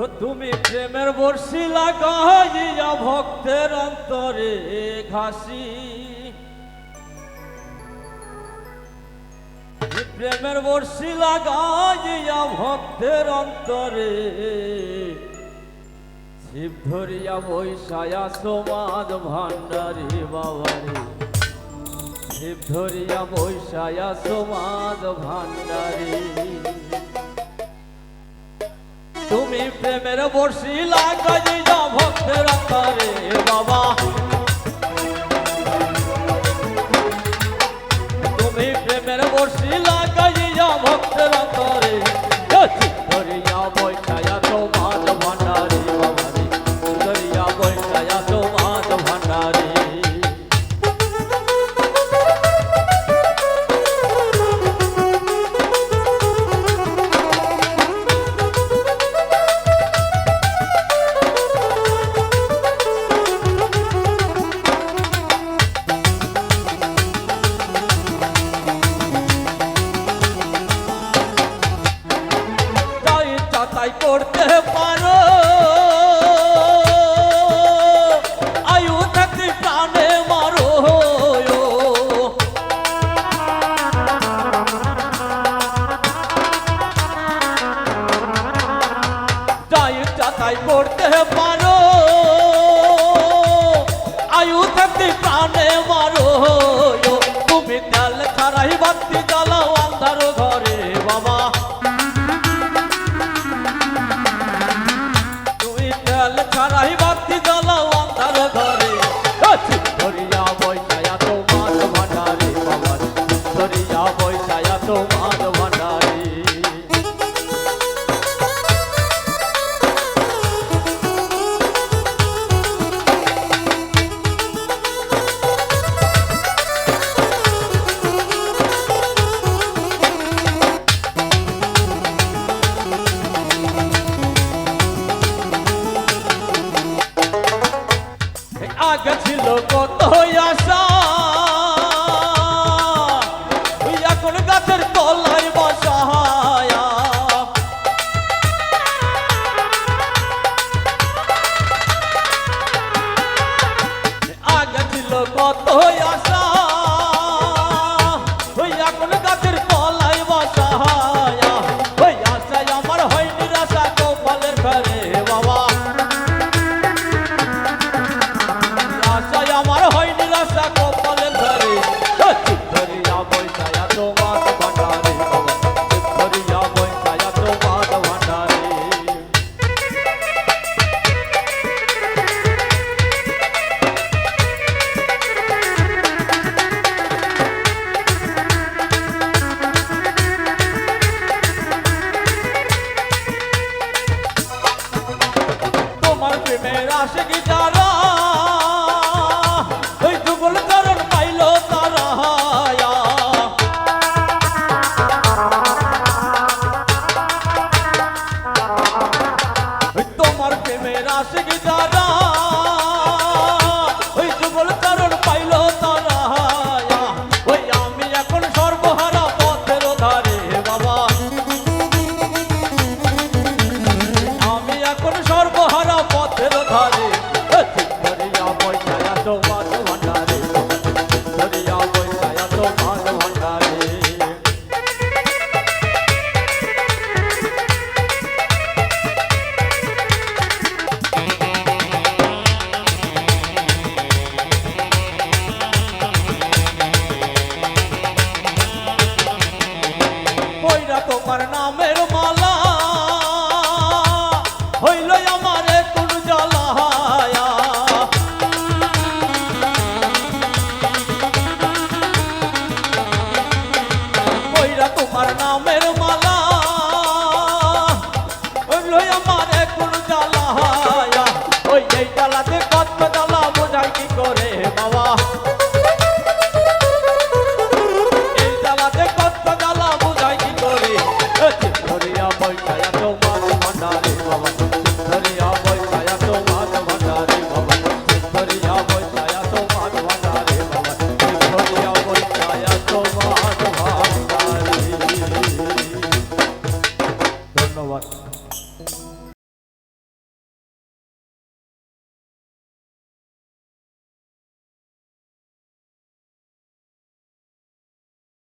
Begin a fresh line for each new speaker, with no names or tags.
ও তুমি প্রেমের বর্ষি লাগাইয়া ভক্তের অন্তরে ঘাসি। প্রেমের বর্ষি লাগাইয়া ভক্তের অন্তরে শিব ধরিয়া বৈশায়া সমাদ ভান্ডারি বাবারে। শিব ধরিয়া বৈশায়া সমাদ ভান্ডারি প্রেমের বর্ষি লাগাইয়া ভক্তের অন্তরে বাবা। তাই করতে পারো। আয়ু থাকতে প্রাণে মারো। তুমি তেল ছাড়াই বাতি জ্বালাও আন্ধার ঘরে, বাবা। তুমি তেল ছাড়াই বাতি জ্বালাও আন্ধার ঘরে। বৈশায়া তোমার ভান্ডারি বাবা। ধরিয়া বৈশায়া তোমার ভান্ডারি কত আশা আশিক যারা ওই যুগল কারণ পাইল তারা তোমার প্রেমের আশিক যারা কইরা তোমার নামের মালা